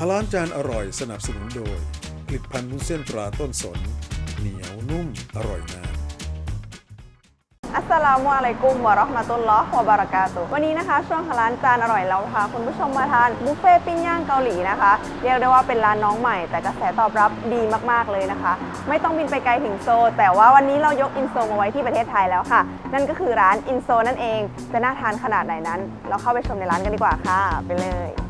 ฮาลานจานอร่อยสนับสนุนโดย ผลิตภัณฑ์มุ้นเส้นตราต้นสน เหนียวนุ่มอร่อยนานอัสสลามุอะลัยกุมวะเราะห์มะตุลลอฮ์วะบะเรากาตุวันนี้นะคะ ช่วงฮาลานจานอร่อยเราพาคุณผู้ชมมาทานบุฟเฟ่ปิ้งย่างเกาหลีนะคะ เรียกได้ว่าเป็นร้านน้องใหม่ แต่กระแสตอบรับดีมากๆเลยนะคะ ไม่ต้องบินไปไกลถึงโซ แต่ว่าวันนี้เรายกอินโซมาไว้ที่ประเทศไทยแล้วค่ะ นั่นก็คือร้านอินโซนั่นเองจะน่าทานขนาดไหนนั้น เราเข้าไปชมในร้านกันดีกว่าค่ะ ไปเลย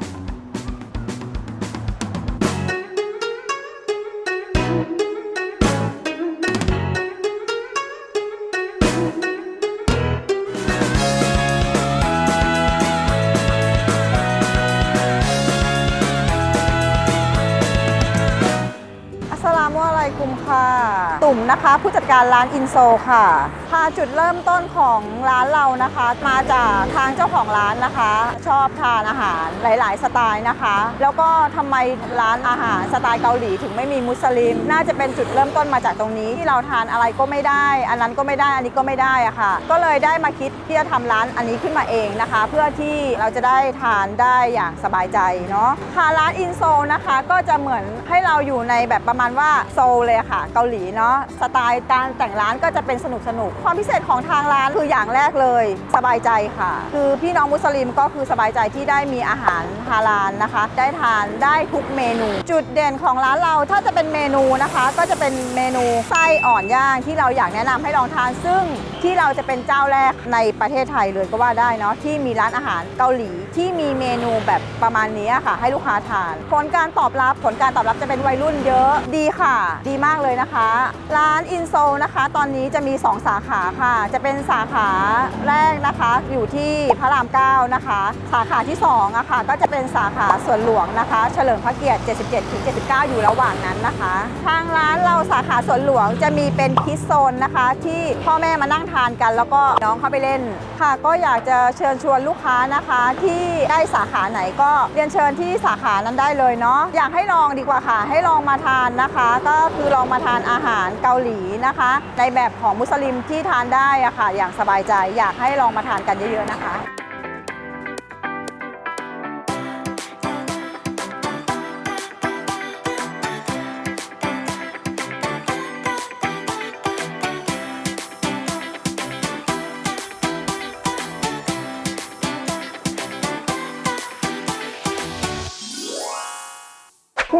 มนะคะ ผู้จัดการร้านอินโซค่ะค่ะจุดเริ่มต้นของร้านเรานะคะ มาจากทางเจ้าของร้านนะคะ ชอบทานอาหารหลาย ๆ สไตล์นะคะ แล้วก็ทำไมร้านอาหารสไตล์เกาหลีถึงไม่มีมุสลิม น่าจะเป็นจุดเริ่มต้นมาจากตรงนี้ ที่เราทานอะไรก็ไม่ได้ อันนั้นก็ไม่ได้อันนี้ก็ไม่ได้อะค่ะ ก็เลยได้มาคิดที่จะทำร้านอันนี้ขึ้นมาเองนะคะ เพื่อที่เราจะได้ทานได้อย่างสบายใจเนาะค่ะร้านอินโซนะคะก็จะเหมือนให้เราอยู่ในแบบประมาณว่าโซลเลยะค่ะ เกาหลีเนาะสไตล์การแต่งร้านก็จะเป็นสนุกสนุกๆความพิเศษของทางร้านคืออย่างแรกเลย สบายใจค่ะ คือพี่น้องมุสลิมก็คือสบายใจที่ได้มีอาหารฮาลาลนะคะ ได้ทานได้ทุกเมนู จุดเด่นของร้านเราถ้าจะเป็นเมนูนะคะ ก็จะเป็นเมนูไส้อ่อนย่างที่เราอยากแนะนำให้ลองทาน ซึ่งที่เราจะเป็นเจ้าแรกในประเทศไทยเลยก็ว่าได้เนาะที่มีร้านอาหารเกาหลีที่มีเมนูแบบประมาณนี้ค่ะ ให้ลูกค้าทาน ผลการตอบรับผลการตอบรับจะเป็นวัยรุ่นเยอะดีค่ะ ดีมากเลยนะคะร้านอินโซนะคะ ตอนนี้จะมี 2 สาขาค่ะ จะเป็นสาขาแรกนะคะ อยู่ที่พระราม 9 นะคะ สาขาที่2อะค่ะก็จะเป็นสาขาสวนหลวงนะคะ เฉลิมพระเกียรติ 77ถึง79 อยู่ระหว่างนั้นนะคะ ทางร้านเราสาขาสวนหลวงจะมีเป็นคิดโซนนะคะ ที่พ่อแม่มานั่งทานกัน แล้วก็น้องเข้าไปเล่นค่ะ ก็อยากจะเชิญชวนลูกค้านะคะ ที่ได้สาขาไหนก็เรียนเชิญที่สาขานั้นได้เลยเนาะอยากให้ลองดีกว่าค่ะ ให้ลองมาทานนะคะ ก็คือลองมาทานอาหารเกาหลีนะคะ ในแบบของมุสลิมที่ทานได้อะค่ะอย่างสบายใจอยากให้ลองมาทานกันเยอะๆนะคะ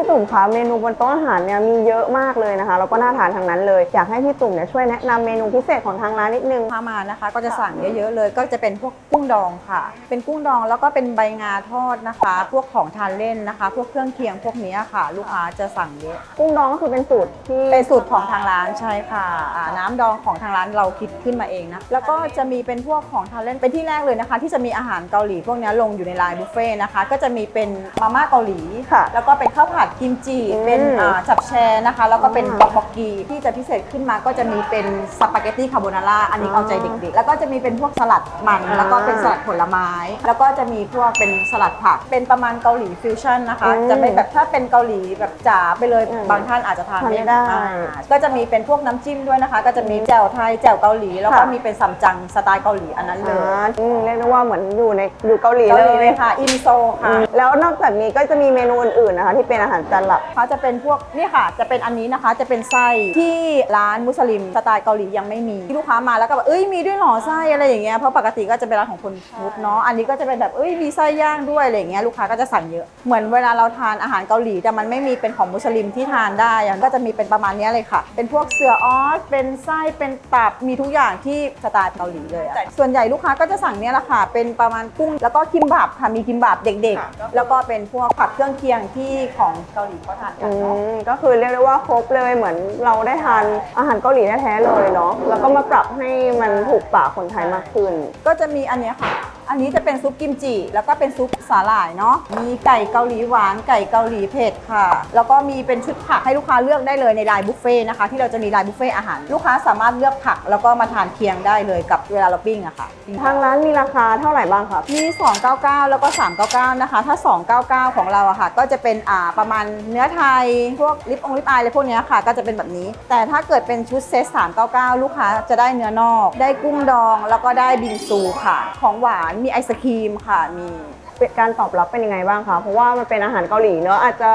พี่ตุ่มคะเมนูบนโต๊ะอาหารเนี่ยมีเยอะมากเลยนะคะแล้วก็น่าทานทั้งนั้นเลย อยากให้พี่ตุ่มเนี่ยช่วยแนะนำเมนูพิเศษของทางร้านนิดนึงพามานะคะ ก็จะสั่งเยอะๆเลย ก็จะเป็นพวกกุ้งดองค่ะ เป็นกุ้งดองแล้วก็เป็นใบงาทอดนะคะ พวกของทานเล่นนะคะ พวกเครื่องเคียงพวกนี้ค่ะ ลูกค้าจะสั่งเยอะกุ้งดองก็คือเป็นสูตรที่เป็นสูตรของทางร้านใช่ค่ะอ่าน้ำดองของทางร้านเราคิดขึ้นมาเองนะแล้วก็จะมีเป็นพวกของทานเล่นเป็นที่แรกเลยนะคะ ที่จะมีอาหารเกาหลีพวกนี้ลงอยู่ในไลน์บุฟเฟ่ต์นะคะก็จะมีเป็นมาม่าเกาหลีค่ะแล้วก็เป็นข้าวผัดกิมจิอืมเป็นอ่าจับแชร์นะคะ แล้วก็เป็นอ่าบอกบอกกีที่จะพิเศษขึ้นมาก็จะมีเป็นสปาเกตตี้คาโบนาร่าอันนี้เอาใจเด็กๆ แล้วก็จะมีเป็นพวกสลัดมันอ่าแล้วก็เป็นสลัดผลไม้ แล้วก็จะมีพวกเป็นสลัดผัก เป็นประมาณเกาหลีฟิวชั่นนะคะอืมจะไม่แบบถ้าเป็นเกาหลีแบบจ๋าไปเลยอืมบางท่านอาจจะทานทานไม่ไม่ได้อ่าก็จะมีเป็นพวกน้ำจิ้มด้วยนะคะ ก็จะมีแจ่วไทยแจ่วเกาหลี แล้วก็ค่ะมีเป็นซัมจังสไตล์เกาหลีอันนั้นเลยอ่าอืมเรียกได้ว่าเหมือนอยู่ในอยู่เกาหลีเกาเลหลีเลยยค่ะอินโซอืค่ะมแล้วนอกจากนี้ก็จะมีเมนูอื่นๆนะคะ ที่เป็นอาหารจานหลักเขาจะเป็นพวกนี่ค่ะ จะเป็นอันนี้นะคะ จะเป็นไส้ที่ร้านมุสลิมสไตล์เกาหลียังไม่มีที่ลูกค้ามาแล้วก็แบบเอ้ยมีด้วยเหรอไส้อะไรอย่างเงี้ยเพราะปกติก็จะเป็นร้านของคนพุทธเนาะอันนี้ก็จะเป็นแบบเอ้ยมีไส้ย่างด้วยอะไรอย่างเงี้ยลูกค้าก็จะสั่งเยอะเหมือนเวลาเราทานอาหารเกาหลีแต่มันไม่มีเป็นของมุสลิมที่ทานได้อะก็จะมีเป็นประมาณนี้เลยค่ะ เป็นพวกเสือออสเป็นไส้เป็นตับมีทุกอย่างที่สไตล์เกาหลีเลยอะส่วนใหญ่ลูกค้าก็จะสั่งเนี้ยแหละค่ะ เป็นประมาณกุ้ง แล้วก็คิมบับค่ะ มีคิมบับเด็กๆ แล้วก็เป็นพวกผัดเครื่องเคียงที่ของเกาหลีเขาทานกัอืนเนาะ มก็คือเรียกได้ว่าครบเลยเหมือนเราได้ทานอาหารเกาหลีแท้ๆเลยเนาะแล้วก็มาปรับให้มันถูกปากคนไทยมากขึ้น ก็จะมีอันเนี้ยค่ะ อันนี้จะเป็นซุปกิมจิ แล้วก็เป็นซุปสาหร่ายเนาะ มีไก่เกาหลีหวาน ไก่เกาหลีเผ็ดค่ะ แล้วก็มีเป็นชุดผักให้ลูกค้าเลือกได้เลยในไลน์บุฟเฟ่ต์นะคะ ที่เราจะมีไลน์บุฟเฟ่ต์อาหาร ลูกค้าสามารถเลือกผักแล้วก็มาทานเคียงได้เลยกับเวลาเราปิ้งอะค่ะ ทางร้านมีราคาเท่าไหร่บ้างครับมี 299 แล้วก็ 399 นะคะ ถ้า 299 ของเราอะค่ะ ก็จะเป็นอ่าประมาณเนื้อไทย พวกลิปองลิปอายอะไรพวกเนี้ยค่ะ ก็จะเป็นแบบนี้ แต่ถ้าเกิดเป็นชุดเซต399 ลูกค้าจะได้เนื้อนอก ได้กุ้งดอง แล้วก็ได้บิงซูค่ะ ของหวานมีไอศครีมค่ะมีเป็นการตอบรับเป็นยังไงบ้างคะเพราะว่ามันเป็นอาหารเกาหลีเนอะอาจจะ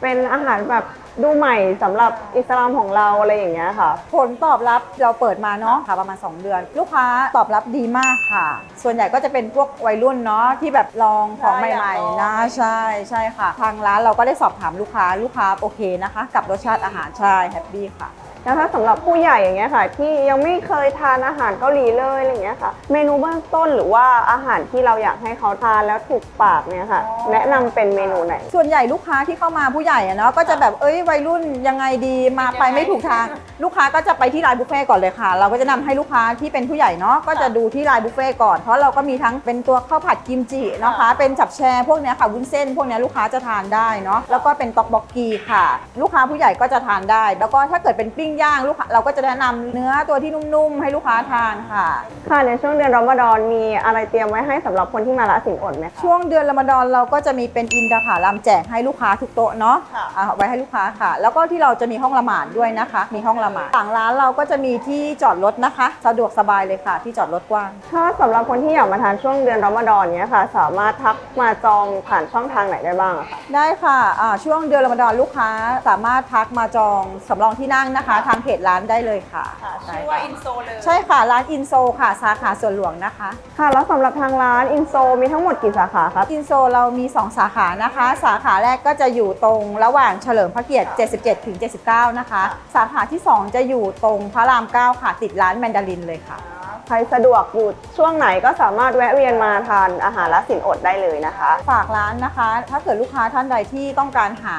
เป็นอาหารแบบดูใหม่สำหรับอิสลามของเราอะไรอย่างเงี้ยค่ะ ผลตอบรับเราเปิดมาเนาะค่ะประมาณ 2 เดือน ลูกค้าตอบรับดีมากค่ะ ส่วนใหญ่ก็จะเป็นพวกวัยรุ่นเนาะที่แบบลองของใหม่ๆนะใช่ใช่ค่ะ ทางร้านเราก็ได้สอบถามลูกค้าลูกค้าโอเคนะคะ กับรสชาติอาหารใช่แฮปปี้ค่ะ แล้วถ้าสำหรับผู้ใหญ่อย่างเงี้ยค่ะ ที่ยังไม่เคยทานอาหารเกาหลีเลยอะไรอย่างเงี้ยค่ะ เมนูเบื้องต้นหรือว่าอาหารที่เราอยากให้เขาทานแล้วถูกปากเนี่ยค่ะ แนะนำเป็นเมนูไหน ส่วนใหญ่ลูกค้าที่เข้ามาผู้ใหญ่อะเนาะก็จะแบบเอ้ยวัยรุ่นยังไงดีมาไปไม่ถูกทาง ลูกค้าก็จะไปที่ร้านบุฟเฟ่ต์ก่อนเลยค่ะ เราก็จะนำให้ลูกค้าที่เป็นผู้ใหญ่เนาะก็จะดูที่ร้านบุฟเฟ่ต์ก่อนเพราะเราก็มีทั้งเป็นตัวข้าวผัดกิมจินะคะ เป็นจับแชร์พวกเนี้ยค่ะวุ้นเส้น พวกเนี้ยลูกค้าจะทานได้เนาะแล้วก็เป็นต็อกบ็อกกีค่ะ ลูกค้าผู้ใหญ่ก็จะทานได้ แล้วก็ถ้าเกิดเป็นปิ้งย่างลูกค้าเราก็จะแนะนำเนื้อตัวที่นุ่มๆ ให้ลูกค้าทานค่ะ ค่ะในช่วงเดือนรอมฎอนมีอะไรเตรียมไว้ให้สำหรับคนที่มาละสินอดไหมคะ ช่วงเดือนรอมฎอนเราก็จะมีเป็นอินทผลัมแจกให้ลูกค้าทุกโต๊ะเนาะค่ะอ่าไว้ให้ลูกค้าค่ะ แล้วก็ที่เราจะมีห้องละหมาดด้วยนะคะ มีห้องละหมาดต่างร้านเราก็จะมีที่จอดรถนะคะ สะดวกสบายเลยค่ะ ที่จอดรถกว้าง ถ้าสำหรับคนที่อยากมาทานช่วงเดือนรอมฎอนเนี้ยค่ะ สามารถทักมาจองผ่านช่องทางไหนได้บ้างอะคะได้ค่ะอ่าช่วงเดือนรอมฎอนลูกค้าสามารถทักมาจองสำรองที่นั่งนะคะทางเพจร้านได้เลยค่ะชื่อว่าอินโซเลยใช่ค่ะร้านอินโซค่ะ สาขาสวนหลวงนะคะ ค่ะ แล้วสำหรับทางร้านอินโซมีทั้งหมดกี่สาขาครับอินโซเรามี 2 สาขานะคะ สาขาแรกก็จะอยู่ตรงระหว่างเฉลิมพระเกียรติ 77 ถึง 79 นะคะ สาขาที่ 2 จะอยู่ตรงพระราม 9 ค่ะ ติดร้านแมนดารินเลยค่ะ ใครสะดวกอยู่ช่วงไหนก็สามารถแวะเวียนมาทานอาหารละสินอดได้เลยนะคะ ฝากร้านนะคะ ถ้าเกิดลูกค้าท่านใดที่ต้องการหา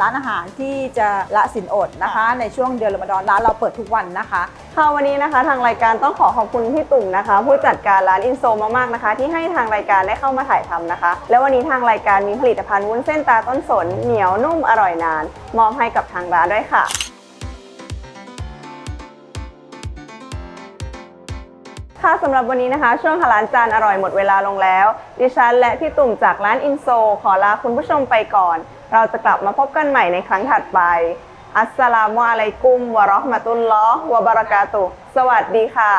ร้านอาหารที่จะละสินอดนะคะ ในช่วงเดือนรอมฎอนร้านเราเปิดทุกวันนะคะค่ะวันนี้นะคะ ทางรายการต้องขอขอบคุณพี่ตุ่มนะคะ ผู้จัดการร้านอินโซมากๆนะคะ ที่ให้ทางรายการได้เข้ามาถ่ายทำนะคะ และวันนี้ทางรายการมีผลิตภัณฑ์วุ้นเส้นตาต้นสนเหนียวนุ่มอร่อยนาน มอบให้กับทางร้านด้วยค่ะ ค่ะสำหรับวันนี้นะคะ ช่วงหาร้านจานอร่อยหมดเวลาลงแล้ว ดิฉันและพี่ตุ่มจากร้านอินโซ ขอลาคุณผู้ชมไปก่อน เราจะกลับมาพบกันใหม่ในครั้งถัดไป อัสสลามุอะลัยกุมวะเราะห์มะตุลลอฮ์วะบะเราะกาตุสวัสดีค่ะ